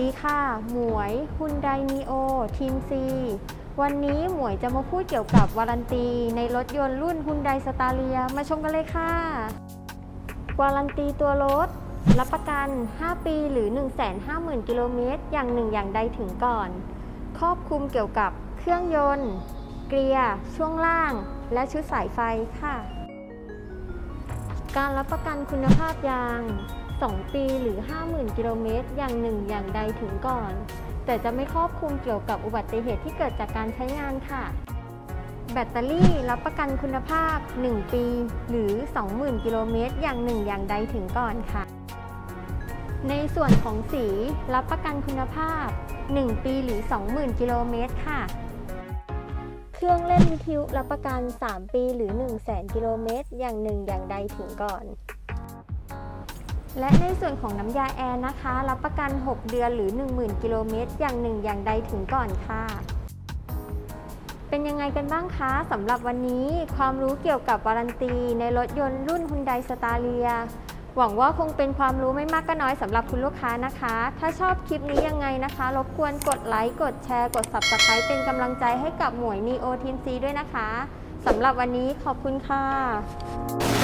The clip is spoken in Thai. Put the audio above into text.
ดีค่ะ หมวยฮุนไดนีโอทีมซีวันนี้หมวยจะมาพูดเกี่ยวกับวารันตี ในรถยนต์รุ่นฮุนไดสตาเลียมาชมกันเลยค่ะ วารันตีตัวรถ รับประกัน 5 ปีหรือ 150,000 กิโลเมตร อย่างหนึ่งอย่างใดถึงก่อน ครอบคลุมเกี่ยวกับเครื่องยนต์ เกียร์ ช่วงล่าง และชุดสายไฟค่ะ การรับประกันคุณภาพยาง 2 ปีหรือ 50,000 กิโลเมตร อย่างหนึ่งอย่างใดถึงก่อน แต่จะไม่ครอบคลุมเกี่ยวกับอุบัติเหตุที่เกิดจากการใช้งานค่ะ แบตเตอรี่รับประกันคุณภาพ 1 ปีหรือ 20,000 กิโลเมตร อย่างหนึ่งอย่างใดถึงก่อนค่ะ ในส่วนของสีรับประกันคุณภาพ 1 ปีหรือ 20,000 กิโลเมตรค่ะเครื่องเล่นวิทยุรับประกัน 3 ปีหรือ 100,000 กิโลเมตร อย่างหนึ่งอย่างใดถึงก่อน และในส่วนของน้ำยาแอร์นะคะ รับประกัน 6 เดือนหรือ 10,000 กิโลเมตร อย่างหนึ่งอย่างใดถึงก่อนค่ะ เป็นยังไงกันบ้างคะสำหรับวันนี้ความรู้เกี่ยวกับวารันตี ในรถยนต์รุ่น Hyundai s t a r i a หวังว่าคงเป็นความรู้ไม่มากก็น้อยสำหรับคุณลูกค้านะคะ ถ้าชอบคลิปนี้ยังไงนะคะ รบกวนกดไลค์ กดแชร์ กด Subscribe เป็นกำลังใจให้กับหมวย Neo Team C ด้วยนะคะสำหรับวันนี้ขอบคุณค่ะ